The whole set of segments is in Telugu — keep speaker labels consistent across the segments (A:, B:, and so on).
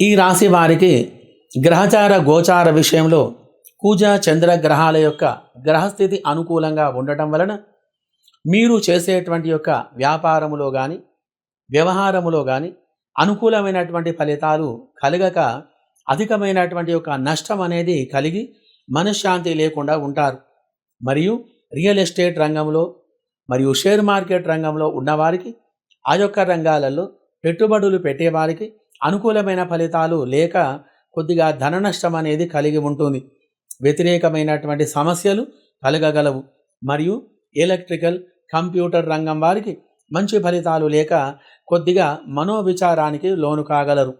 A: ఈ రాశి వారికి గ్రహచార గోచార విషయంలో కూజ చంద్ర గ్రహాల యొక్క గ్రహస్థితి అనుకూలంగా ఉండటం వలన మీరు చేసేటువంటి యొక్క వ్యాపారములో కానీ వ్యవహారములో కానీ అనుకూలమైనటువంటి ఫలితాలు కలగక అధికమైనటువంటి యొక్క నష్టం అనేది కలిగి మనశ్శాంతి లేకుండా ఉంటారు. మరియు రియల్ ఎస్టేట్ రంగంలో మరియు షేర్ మార్కెట్ రంగంలో ఉన్నవారికి ఆ యొక్క రంగాలలో పెట్టుబడులు పెట్టేవారికి అనుకూలమైన ఫలితాలు లేక కొద్దిగా ధన నష్టం అనేది కలిగి ఉంటుంది. వ్యతిరేకమైనటువంటి సమస్యలు కలగగలవు. మరియు ఎలక్ట్రికల్ కంప్యూటర్ రంగం వారికి మంచి ఫలితాలు లేక కొద్దిగా మనోవిచారానికి లోను కాగలరు.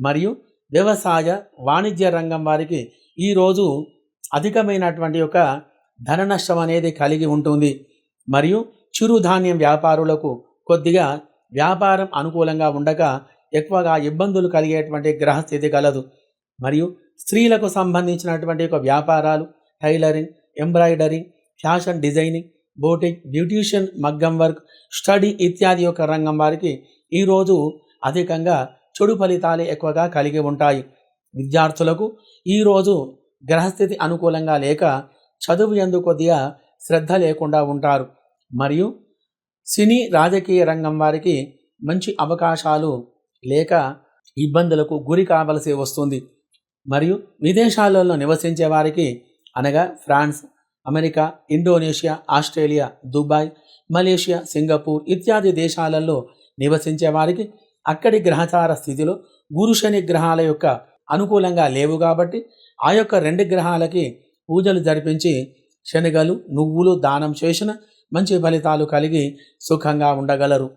A: మరియు వ్యవసాయ వాణిజ్య రంగం వారికి ఈరోజు అధికమైనటువంటి యొక్క ధన నష్టం అనేది కలిగి ఉంటుంది. మరియు చిరుధాన్యం వ్యాపారులకు కొద్దిగా వ్యాపారం అనుకూలంగా ఉండక ఎక్కువగా ఇబ్బందులు కలిగేటువంటి గ్రహస్థితి కలదు. మరియు స్త్రీలకు సంబంధించినటువంటి ఒక వ్యాపారాలు టైలరింగ్ ఎంబ్రాయిడరింగ్ ఫ్యాషన్ డిజైనింగ్ బోటింగ్ బ్యూటీషియన్ మగ్గం వర్క్ స్టడీ ఇత్యాది యొక్క రంగం వారికి ఈరోజు అధికంగా చెడు ఫలితాలు ఎక్కువగా కలిగి ఉంటాయి. విద్యార్థులకు ఈరోజు గ్రహస్థితి అనుకూలంగా లేక చదువు ఎందు కొద్దిగా శ్రద్ధ లేకుండా ఉంటారు. మరియు సినీ రాజకీయ రంగం వారికి మంచి అవకాశాలు లేక ఇబ్బందులకు గురి కావలసి వస్తుంది. మరియు విదేశాలలో నివసించే వారికి అనగా France America Indonesia Australia Dubai Malaysia Singapore ఇత్యాది దేశాలలో నివసించే వారికి అక్కడి గ్రహచార స్థితిలో గురు శని గ్రహాల యొక్క అనుకూలంగా లేవు కాబట్టి ఆ యొక్క రెండు గ్రహాలకి పూజలు జరిపించి శనగలు నువ్వులు దానం చేసిన మంచి ఫలితాలు కలిగి సుఖంగా ఉండగలరు.